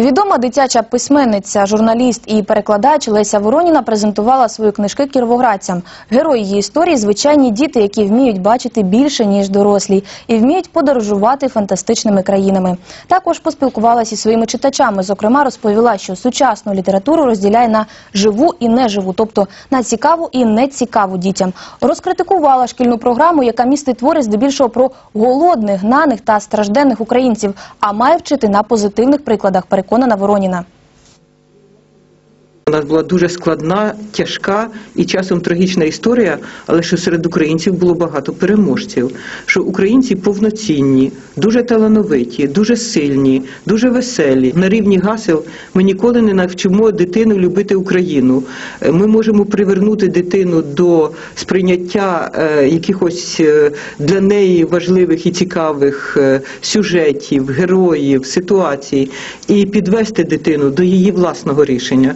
Відома дитяча письменниця, журналіст і перекладач Леся Вороніна презентувала свої книжки кіровоградцям. Герої її історії – звичайні діти, які вміють бачити більше, ніж дорослі, і вміють подорожувати фантастичними країнами. Також поспілкувалася із своїми читачами. Зокрема, розповіла, що сучасну літературу розділяє на живу і неживу, тобто на цікаву і нецікаву дітям. Розкритикувала шкільну програму, яка містить твори здебільшого про голодних, гнаних та стражденних українців, а має вчити на позитивних прикладах, переконана Вороніна. У нас була дуже складна, тяжка і часом трагічна історія, але що серед українців було багато переможців. Що українці повноцінні, дуже талановиті, дуже сильні, дуже веселі. На рівні гасел ми ніколи не навчимо дитину любити Україну. Е, Ми можемо привернути дитину до сприйняття е, якихось е, для неї важливих і цікавих сюжетів, героїв, ситуацій і підвести дитину до її власного рішення.